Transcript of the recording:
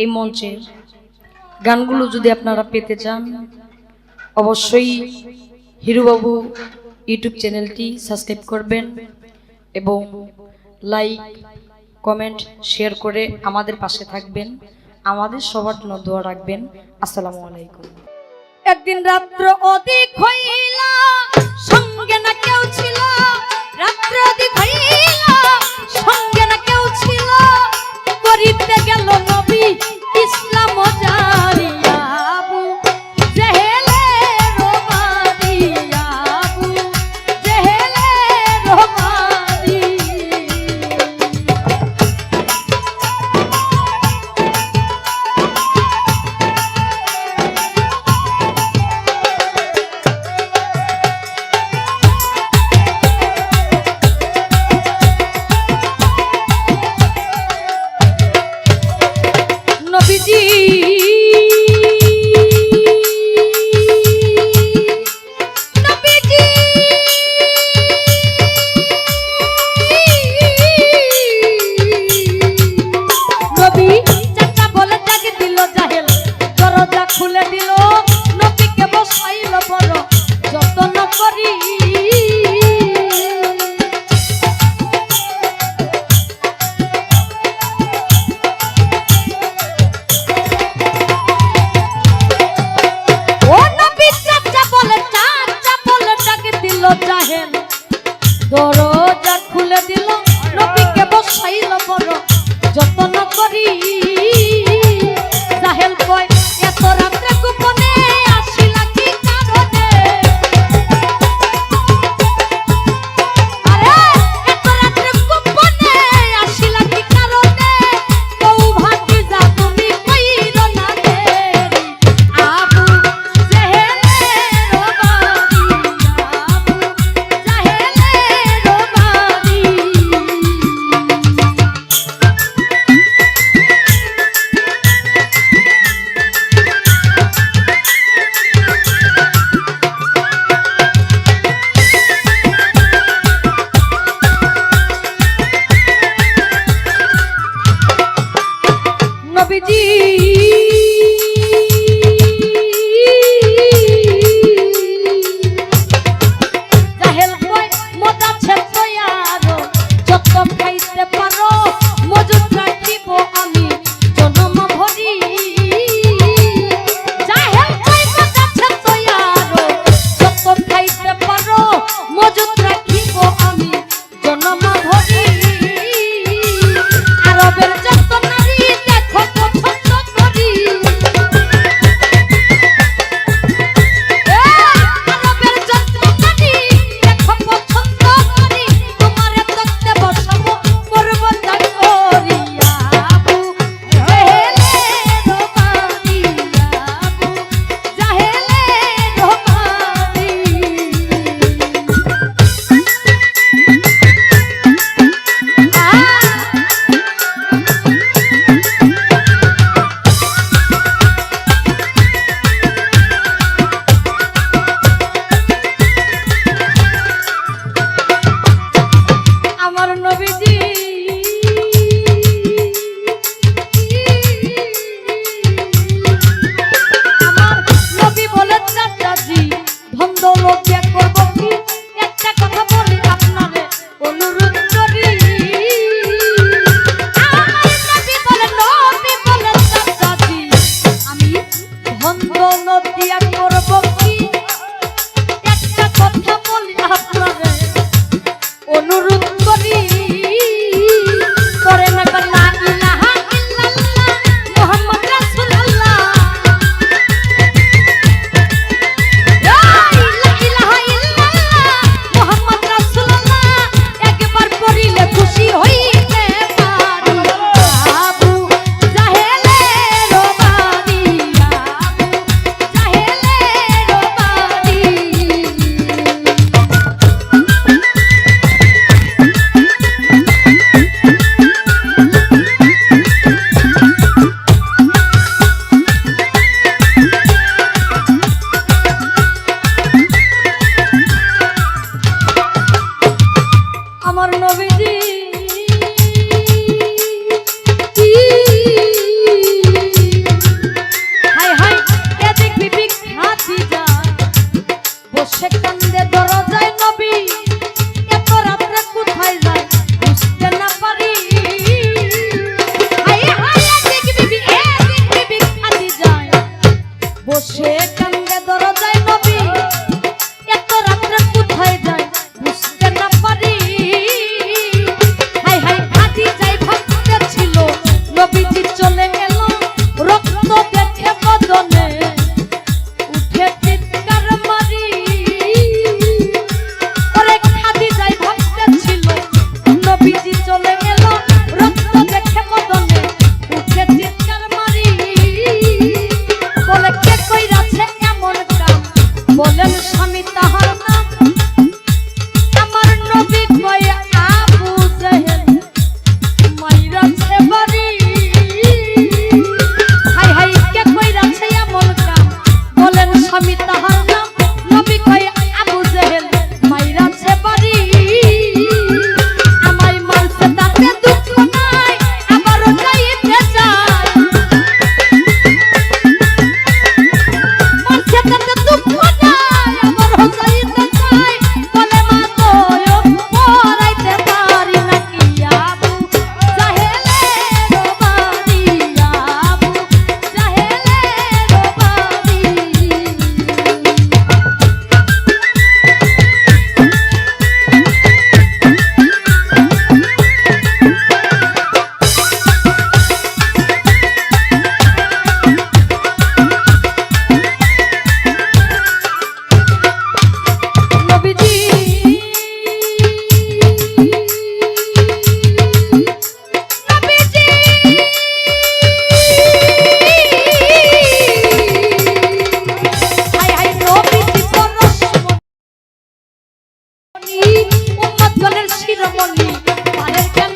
এই মঞ্চের গানগুলো যদি আপনারা পেতে চান, অবশ্যই হিরুবাবু ইউটিউব চ্যানেলটি সাবস্ক্রাইব করবেন এবং লাইক, কমেন্ট, শেয়ার করে আমাদের পাশে থাকবেন, আমাদের সবার জন্য দোয়া রাখবেন। আসসালামু আলাইকুম। একদিন রাত্র অধিক হইলা, সঙ্গে না কেউ ছিল, রাত্র অধিক হইলা, সঙ্গে না করিতে গেল নবী ইসলাম যা touch. বসে রমণী পায়ের কেন